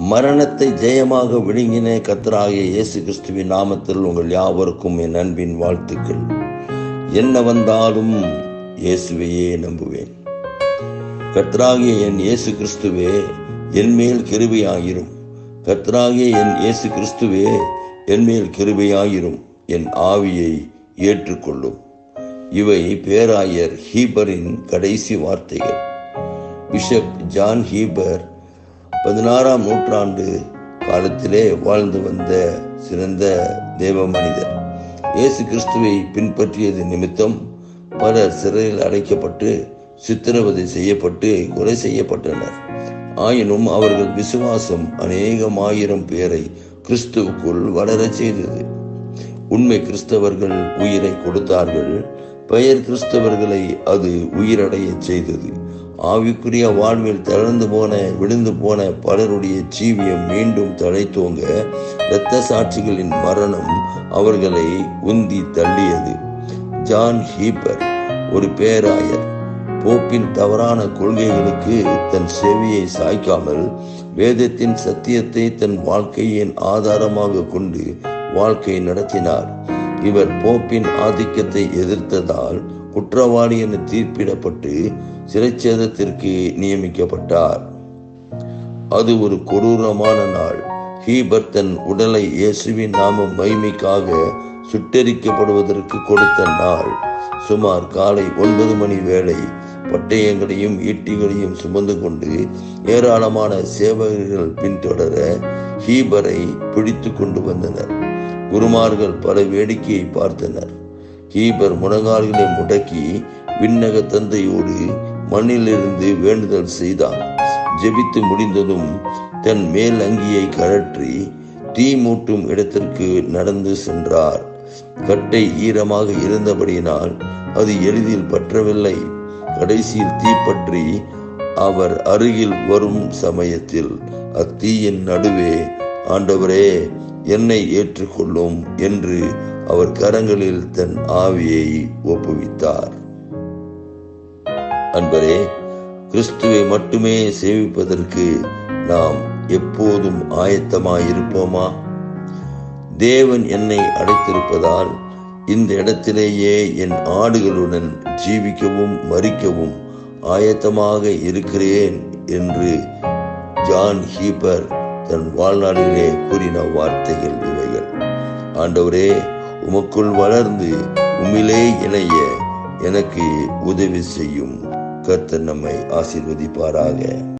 மரணத்தை ஜெயமாக விழுங்கின கத்தராகிய இயேசு கிறிஸ்துவின் நாமத்தில் உங்கள் யாவருக்கும் என் அன்பின் வாழ்த்துக்கள். என்ன வந்தாலும் இயேசுவையே நம்புவேன். கத்ராகிய என் இயேசு கிறிஸ்துவே என் மேல் கிருபையாயிரும். கர்த்தராகிய என் இயேசு கிறிஸ்துவே என் மேல் கிருபையாயிரும். என் ஆவியை ஏற்றுக்கொள்ளும். இவை பேராயர் ஹீபரின் கடைசி வார்த்தைகள். பிஷப் ஜான் ஹீபர் பதினாறாம் நூற்றாண்டு காலத்திலே வாழ்ந்து வந்த சிறந்த தேவ மனிதர். இயேசு கிறிஸ்துவை பின்பற்றியது நிமித்தம் பலர் சிறையில் அடைக்கப்பட்டு சித்திரவதை செய்யப்பட்டு கொலை செய்யப்பட்டனர். ஆயினும் அவர்கள் விசுவாசம் அநேகம் ஆயிரம் பேரை கிறிஸ்துவுக்குள் வளரச் செய்தது. உண்மை கிறிஸ்தவர்கள் உயிரை கொடுத்தார்கள் பெயர் கிறிஸ்தவர்களை அது உயிரடைய செய்தது. ஆவிக்குரிய வாழ்வில் தளர்ந்து போன விழுந்து போன பலருடைய ஜீவியம் மீண்டும் தழைத்தோங்க இரத்த சாட்சிகளின் மரணம் அவர்களை உந்தி தள்ளியது. ஜான் ஹீப்பர் ஒரு பேராயர் போப்பின் தவறான கொள்கைகளுக்கு தன் செவியை சாய்க்காமல் வேதத்தின் சத்தியத்தை தன் வாழ்க்கையின் ஆதாரமாக கொண்டு வாழ்க்கை நடத்தினார். இவர் போப்பின் ஆதிக்கத்தை எதிர்த்ததால் குற்றவாளி என தீர்ப்பிடப்பட்டு சிறைச்சேதத்திற்கு நியமிக்கப்பட்டார். அது ஒரு கொடூரமான நாள். ஹீபர் தன் உடலை இயேசுவின் நாம மகிமைக்காக சுட்டரிக்கப்படுவதற்கு கொடுத்த நாள். சுமார் காலை ஒன்பது மணி வேளை பட்டயங்களையும் ஈட்டிகளையும் சுமந்து கொண்டு ஏராளமான சேவகர்கள் பின்தொடர ஹீபரை பிடித்து கொண்டு வந்தனர். குருமார்கள் பல வேடிக்கையை பார்த்தனர். கீபர் முழங்கால்களை முடக்கி விண்ணக தந்தையோடு மண்ணிலிருந்து வேண்டுதல் செய்தார் ஜெபித்து முடிந்ததும் தன் மேல் அங்கியை கழற்றி தீ மூட்டும் இடத்திற்கு நடந்து சென்றார். கட்டை ஈரமாக இருந்தபடியினால் அது எளிதில் பற்றவில்லை. கடைசியில் தீப்பற்றி அவர் அருகில் வரும் சமயத்தில் அத்தீயின் நடுவே ஆண்டவரே என்னை ஏற்றுக்கொள்ளும் என்று அவர் கரங்களில் தன் ஆவியை ஒப்புவித்தார். அன்பரே கிறிஸ்துவை மட்டுமே சேவிப்பதற்கு நாம் எப்போதும் ஆயத்தமாயிருப்போமா? தேவன் என்னை அடைத்திருப்பதால் இந்த இடத்திலேயே என் ஆடுகளுடன் ஜீவிக்கவும் மறிக்கவும் ஆயத்தமாக இருக்கிறேன் என்று ஜான் ஹீபர் தன் வாழ்நாளிலே கூறின வார்த்தைகள் இவைகள். ஆண்டவரே உமக்குள் வளர்ந்து உமிலே இணைய எனக்கு உதவி செய்யும். கர்த்தர் நம்மை ஆசீர்வதிப்பாராக.